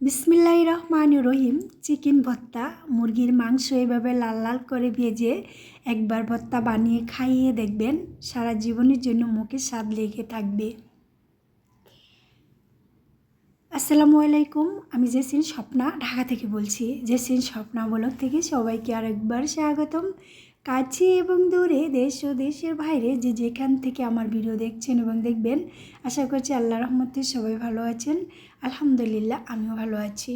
বিসমিল্লাহ রহমান রহিম। চিকেন ভর্তা, মুরগির মাংস এভাবে লাল লাল করে ভেজে একবার ভর্তা বানিয়ে খাইয়ে দেখবেন সারা জীবনের জন্য মুখে স্বাদ লেগে থাকবে। আসসালামু আলাইকুম, আমি জেসিন স্বপ্না, ঢাকা থেকে বলছি। জেসিন স্বপ্না ব্লগ থেকে সবাইকে আরেকবার স্বাগতম। কাছে এবং দূরে দেশ ও দেশের বাইরে যে যেখান থেকে আমার ভিডিও দেখছেন এবং দেখবেন, আশা করছি আল্লাহ রহমতে সবাই ভালো আছেন। আলহামদুলিল্লাহ, আমিও ভালো আছি।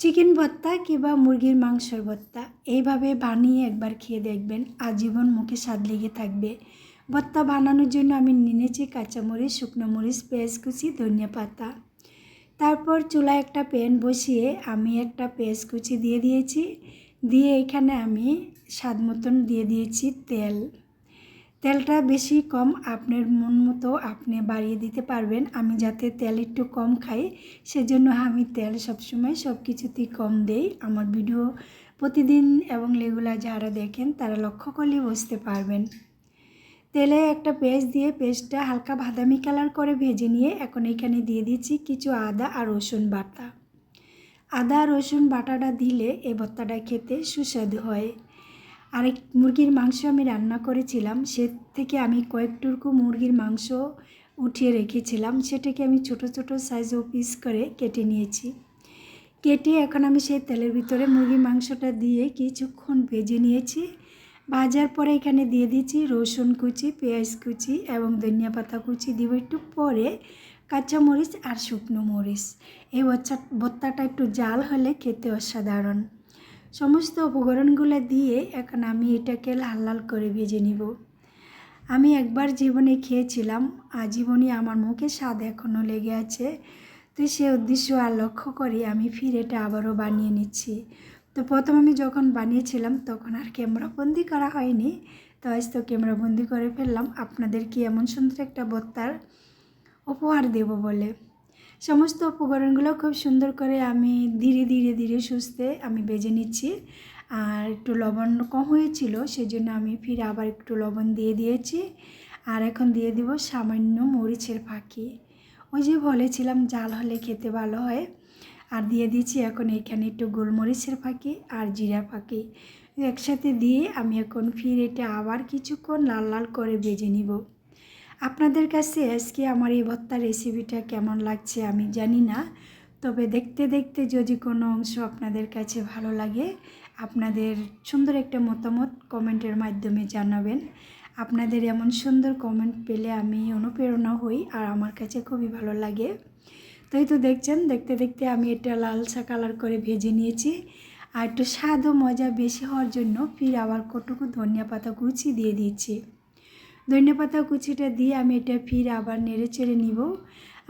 চিকেন ভর্তা কিংবা মুরগির মাংসের ভর্তা, এইভাবে বানিয়ে একবার খেয়ে দেখবেন, আজীবন মুখে স্বাদ লেগে থাকবে। ভর্তা বানানোর জন্য আমি নিয়েছি কাঁচামরিচ, শুকনো মরিচ, পেঁয়াজ কুচি, ধনিয়া পাতা। তারপর চুলায় একটা প্যান বসিয়ে আমি একটা পেঁয়াজ কুচি দিয়ে দিয়েছি। দিয়ে এখানে আমি স্বাদ মতন দিয়ে দিয়েছি তেল। তেলটা বেশি কম আপনার মন মতো আপনি বাড়িয়ে দিতে পারবেন। আমি যাতে তেল একটু কম খাই, সেজন্য আমি তেল সবসময় সব কিছুতেই কম দেই। আমার ভিডিও প্রতিদিন এবং রেগুলার যারা দেখেন, তারা লক্ষ্য করলে বুঝতে পারবেন। তেলে একটা পেস্ট দিয়ে পেস্টটা হালকা বাদামি কালার করে ভেজে নিয়ে এখন এখানে দিয়ে দিচ্ছি কিছু আদা আর রসুন বাটা। আদা, রসুন বাটাটা দিলে এই ভর্তাটা খেতে সুস্বাদু হয়। আরেক মুরগির মাংস আমি রান্না করেছিলাম, সে থেকে আমি কয়েকটুকু মুরগির মাংস উঠিয়ে রেখেছিলাম, সেটাকে আমি ছোট ছোট সাইজ ও পিস করে কেটে নিয়েছি। কেটে এখন আমি সেই তেলের ভিতরে মুরগির মাংসটা দিয়ে কিছুক্ষণ ভেজে নিয়েছি। ভাজার পরে এখানে দিয়ে দিচ্ছি রসুন কুচি, পেঁয়াজ কুচি এবং ধনিয়া পাতা কুচি। দিব একটু পরে কাঁচা মরিচ আর শুকনো মরিচ। এই ভর্তাটা একটু জাল হলে খেতে অসাধারণ। সমস্ত উপকরণগুলো দিয়ে এখন আমি এটাকে লাল লাল করে ভেজে নিব। আমি একবার জীবনে খেয়েছিলাম, আজীবনই আমার মুখে স্বাদ এখনও লেগে আছে। তো সে উদ্দেশ্য আর লক্ষ্য করে আমি ফির এটা আবারও বানিয়ে নিচ্ছি। তো প্রথম আমি যখন বানিয়েছিলাম, তখন আর ক্যামেরাবন্দি করা হয়নি। তো আজ তো ক্যামেরাবন্দি করে ফেললাম। আপনাদের কি এমন সুন্দর একটা বত্তার উপহার দেব বলে। সমস্ত উপকরণগুলো খুব সুন্দর করে আমি ধীরে ধীরে ধীরে সুস্থে আমি বেজে নিচ্ছি। আর একটু লবণ কম হয়েছিল, সেজন্য আমি ফির আবার একটু লবণ দিয়ে দিয়েছি। আর এখন দিয়ে দিব সামান্য মরিচের ফাঁকি। ওই যে বলেছিলাম জাল হলে খেতে ভালো হয়। আর দিয়ে দিচ্ছি এখন এখানে একটু গোলমরিচের ফাঁকি আর জিরা ফাঁকি। একসাথে দিয়ে আমি এখন ফির এটা আবার কিছুক্ষণ লাল লাল করে বেজে নিব। আপনাদের কাছে আজকে আমার এই ভর্তার রেসিপিটা কেমন লাগছে আমি জানি না। তবে দেখতে দেখতে যদি কোনো অংশ আপনাদের কাছে ভালো লাগে, আপনাদের সুন্দর একটা মতামত কমেন্টের মাধ্যমে জানাবেন। আপনাদের এমন সুন্দর কমেন্ট পেলে আমি অনুপ্রেরণা হই আর আমার কাছে খুবই ভালো লাগে। তাই তো দেখছেন, দেখতে দেখতে আমি এটা লালসা কালার করে ভেজে নিয়েছি। আর একটু স্বাদ ও মজা বেশি হওয়ার জন্য ফির আবার কটুকু ধনিয়া পাতা কুচি দিয়ে দিচ্ছি। ধনিয়া পাতা কুচিটা দিয়ে আমি এটা ফির আবার নেড়ে চেড়ে নিব।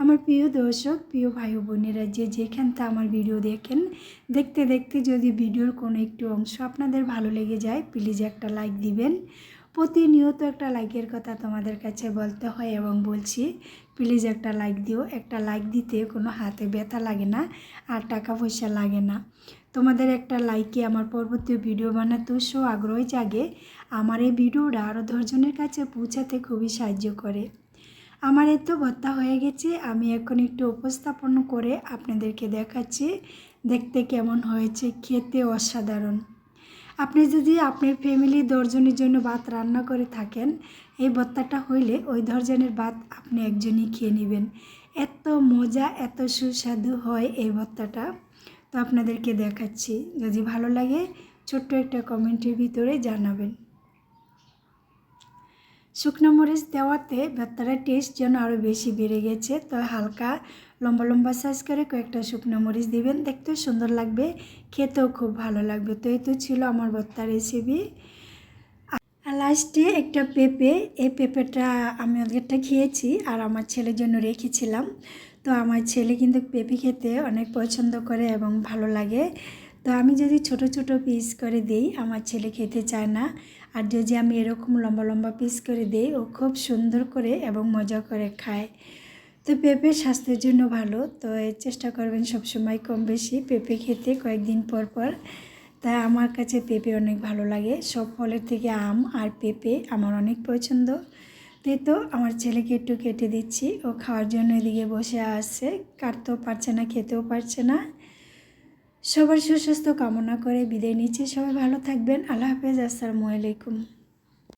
আমার প্রিয় দর্শক, প্রিয় ভাই বোনেরা, যে যেখানটা আমার ভিডিও দেখেন, দেখতে দেখতে যদি ভিডিওর কোনো একটু অংশ আপনাদের ভালো লেগে যায় প্লিজ একটা লাইক দিবেন। প্রতিনিয়ত একটা লাইকের কথা তোমাদের কাছে বলতে হয় এবং বলছি প্লিজ একটা লাইক দিও। একটা লাইক দিতে কোনো হাতে ব্যথা লাগে না আর টাকা পয়সা লাগে না। তোমাদের একটা লাইকে আমার পরবর্তী ভিডিও বানাতেও সো আগ্রহ জাগে। আমার এই ভিডিওটা আরও দশজনের কাছে পৌঁছাতে খুবই সাহায্য করে। আমার এত ভত্তা হয়ে গেছে, আমি এখন একটু উপস্থাপন করে আপনাদেরকে দেখাচ্ছি। দেখতে কেমন হয়েছে, খেতে অসাধারণ। আপনি যদি আপনার ফ্যামিলি দশজনের জন্য ভাত রান্না করে থাকেন, এই ভত্তাটা হইলে ওই দশজনের ভাত আপনি একজনই খেয়ে নেবেন। এত মজা, এত সুস্বাদু হয় এই ভত্তাটা। তো আপনাদেরকে দেখাচ্ছি। যদি ভালো লাগে, ছোট্ট একটা কমেন্টের ভিতরে জানাবেন। শুকনো মরিচ দেওয়াতে ভর্তাটার টেস্ট যেন আরও বেশি বেড়ে গেছে। তো হালকা লম্বা লম্বা সাইজ করে কয়েকটা শুকনো মরিচ দিবেন। দেখতে সুন্দর লাগবে, খেতেও খুব ভালো লাগবে। তো এই তো ছিল আমার ভর্তার রেসিপি আর লাস্টে একটা পেঁপে, এই পেঁপেটা আমি ওদেরটা খেয়েছি আর আমার ছেলের জন্য রেখেছিলাম। তো আমার ছেলে কিন্তু পেঁপে খেতে অনেক পছন্দ করে এবং ভালো লাগে। তো আমি যদি ছোট ছোট পিস করে দিই, আমার ছেলে খেতে চায় না। আর যদি আমি এরকম লম্বা লম্বা পিস করে দিই, ও খুব সুন্দর করে এবং মজা করে খায়। তো পেঁপে স্বাস্থ্যের জন্য ভালো, তো চেষ্টা করবেন সবসময় কম বেশি। পেঁপে খেতে কয়েকদিন পর পর, তাই আমার কাছে পেঁপে অনেক ভালো লাগে। সব ফলের থেকে আম আর পেঁপে আমার অনেক পছন্দ। তাই তো আমার ছেলেকে একটু কেটে দিচ্ছি। ও খাওয়ার জন্য এদিকে বসে আসছে কাটতেও পারছে না, খেতেও পারছে না। সবার সুস্বাস্থ্য কামনা করে বিদায় নিচ্ছি। সবাই ভালো থাকবেন। আল্লাহ হাফেজ। আসসালামু আলাইকুম।